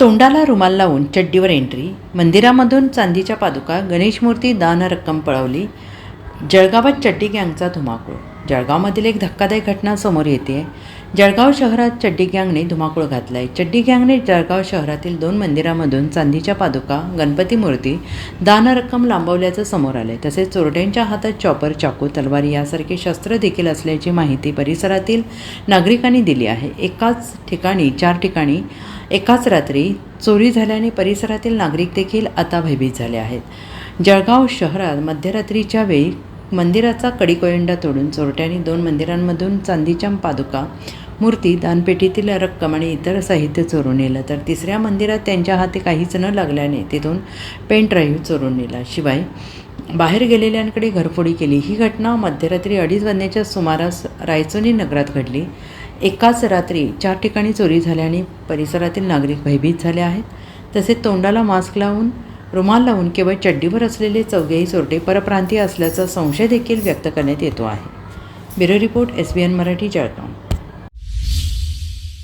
तोंडाला रुमाल लावून चड्डीवर एंट्री मंदिरामधून चांदीच्या पादुका गणेश मूर्ती दान रक्कम पळवली जळगावात चड्डी गँगचा धुमाकूळ. जळगावमधील एक धक्कादायक घटना समोर येते जळगाव शहरात चड्डी गँगने धुमाकूळ घातला आहे चड्डी गँगने जळगाव शहरातील दोन मंदिरामधून चांदीच्या पादुका गणपती मूर्ती दान रक्कम लांबवल्याचं समोर आलं आहे तसेच चोरट्यांच्या हातात चॉपर चाकू तलवारी यासारखी शस्त्र देखील असल्याची माहिती परिसरातील नागरिकांनी दिली आहे. एकाच ठिकाणी चार ठिकाणी एकाच रात्री चोरी झाल्याने परिसरातील नागरिक देखील आता भयभीत झाले आहेत. जळगाव शहरात मध्यरात्रीच्या वेळी मंदिराचा कडीकोयंडा तोडून चोरट्यांनी दोन मंदिरांमधून चांदीच्या पादुका मूर्ती दानपेटीतील रक्कम आणि इतर साहित्य चोरून नेलं. तर तिसऱ्या मंदिरात त्यांच्या हाती काहीच न लागल्याने तिथून पेन ड्राईव्ह चोरून नेला. शिवाय बाहेर गेलेल्यांकडे घरफोडी केली. ही घटना मध्यरात्री अडीच वाजण्याच्या सुमारास रायचोनी नगरात घडली. एकाच रात्री चार ठिकाणी चोरी झाल्याने परिसरातील नागरिक भयभीत झाले आहेत. तसेच तोंडाला मास्क लावून रुमाल लावून केवळ चड्डीवर असलेले चौघेही चोरटे परप्रांतीय असल्याचा संशय देखील व्यक्त करण्यात येतो आहे. Bureau report S B N Marathi Jalgaon.